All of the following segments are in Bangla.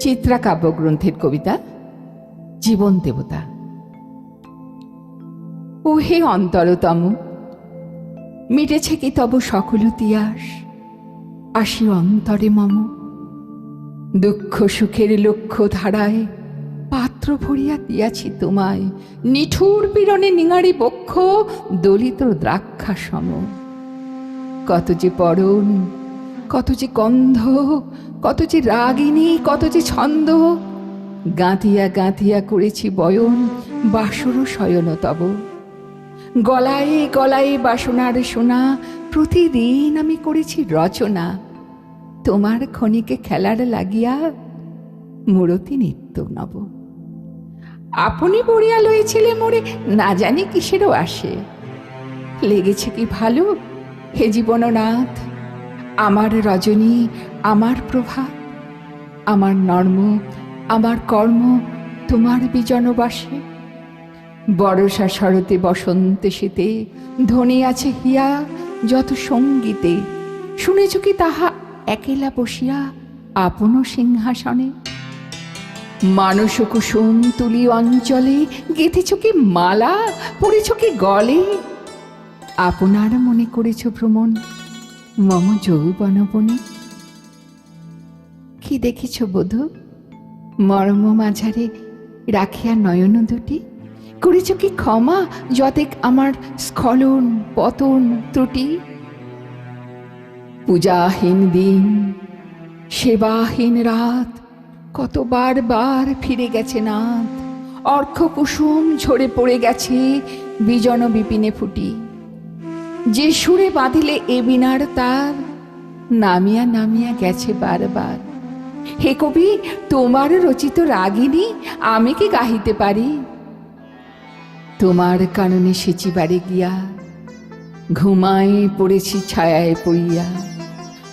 চিত্রা কাব্যগ্রন্থের কবিতা জীবন দেবতা। ও হে অন্তরতম, মিটেছে কি তব সকল তিয়াস আসি অন্তরে মম। দুঃখ সুখের লক্ষ্য ধারায় পাত্র ভরিয়া দিয়াছি তোমায়। নিঠুর পীড়নে নিঙারি বক্ষ, দলিত দ্রাক্ষা সম কত যে পরন কত যে গন্ধ, কত যে রাগিনী, কত যে ছন্দ। গাঁথিয়া গাঁথিয়া করেছি বয়ন, বাসর শয়ন তব। গলায় গলায় বাসনার সোনা, প্রতিদিন আমি করেছি রচনা। তোমার ক্ষণিকে খেলার লাগিয়া মূরতি নিত্য নব। আপনি বড়িয়া লয়েছিলে মোরে, না জানি কিসেরও আসে। লেগেছে কি ভালো, হে জীবননাথ? আমার রজনী, আমার প্রভা, আমার নর্ম, আমার কর্ম তোমার বিজনবাসে। বরষা শরতে বসন্তে শীতে ধ্বনি আছে হিয়া, যত সঙ্গীতে। শুনেছ কি তাহা একেলা বসিয়া আপন সিংহাসনে? মানস কুসুম তুলি অঞ্চলে, গেঁথেছ কি মালা, পড়েছ কি গলে? আপনার মনে করেছ ভ্রমণ? মম যৌবনবনে কি দেখিছ বোধ? মর্ম মাঝারে রাখিয়া নয়ন দুটি। করেছ কি ক্ষমা যতেক আমার স্খলন, পতন ত্রুটি? পূজাহীন দিন, সেবাহীন রাত, কতবার বার ফিরে গেছে নাথ অর্ঘ কুসুম ঝরে পড়ে গেছে, বিজন বিপিনে ফুটি। যে সুরে বাঁধিলে এ বিনার তার, নামিয়া নামিয়া গেছে বারবার। হে কবি, তোমার রচিত রাগিনী আমি কি গাহিতে পারি? তোমার কারণে সেচিবারে গিয়া, ঘুমায় পড়েছি ছায়ায় পড়িয়া।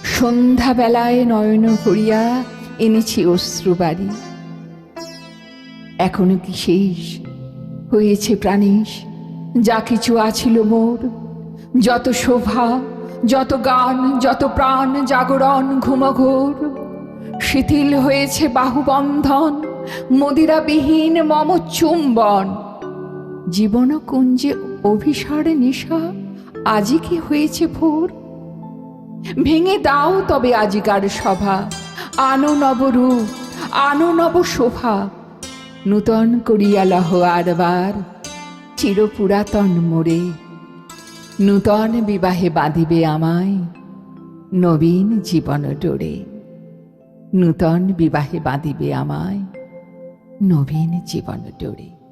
সন্ধ্যাবেলায় নয়ন করিয়া এনেছি অশ্রু বাড়ি এখনও কি শেষ? হয়েছে প্রাণীশ, যা কিছু আছিল মোর। যত শোভা, যত গান, যত প্রাণ জাগরণ ঘুমঘোর, শিথিল হয়েছে বাহুবন্ধন, মদিরাবিহীন মম চুম্বন জীবন কুঞ্জে অভিসার নিশা, আজি কি হয়েছে ভোর? ভেঙে দাও তবে আজিকার সভা আনো নবরূপ আনো নব শোভা, নূতন করিয়া লহ আরবার চির পুরাতন মোরে। নূতন বিবাহে বাঁধিবে আমায় নবীন জীবন ডোরে নূতন বিবাহে বাঁধিবে আমায় নবীন জীবন ডোরে